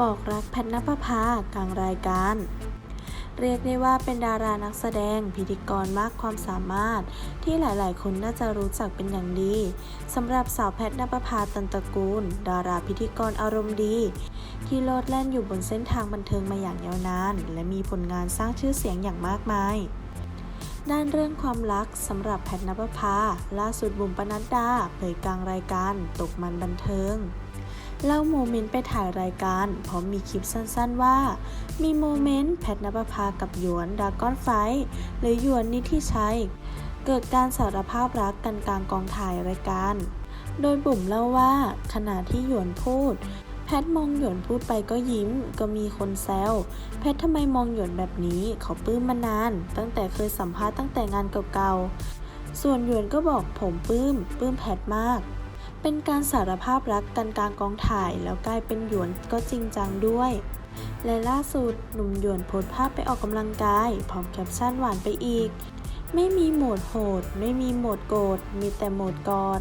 บอกรักแพทณปภากลางรายการ เรียกได้ว่าเป็นดารานักแสดงพิธีกรมากความสามารถ ที่หลายๆ คนน่าจะรู้จักเป็นอย่างดีสำหรับสาวแพทณปภาตันตะกูล ดาราพิธีกรอารมณ์ดี ที่โลดแล่นอยู่บนเส้นทางบันเทิงมาอย่างยาวนาน และมีผลงานสร้างชื่อเสียงอย่างมากมายด้านเรื่องความรักสำหรับแพทณปภาล่าสุดบุ๋มปนัดดาเผยกลางรายการตกมันบันเทิง เล่าโมเมนต์ไปถ่ายรายการพร้อมมีคลิปสั้นๆว่า มีโมเมนต์แพทณปภากับหยวนดากอนไฟหรือหยวนนิธิชัยเกิดการสารภาพรักกันกลางกองถ่ายรายการ โดยบุ๋มเล่าว่าขณะที่หยวนพูด แพทมองหยวนพูดไปก็ยิ้ม ก็มีคนแซวแพททำไมมองหยวนแบบนี้เขาปลื้มมานาน ตั้งแต่เคยสัมภาษณ์ตั้งแต่งานเก่าๆส่วนหยวนก็บอกผมปลื้มปลื้มแพทมาก เป็นการสารภาพรักกันกลางกองถ่าย แล้วกลายเป็นหยวนก็จริงจังด้วย และล่าสุดหนุ่มหยวนโพสภาพไปออกกำลังกาย พร้อมแคปชั่นหวานไปอีก ไม่มีโหมดโหด ไม่มีโหมดโกรธมีแต่โหมดกอด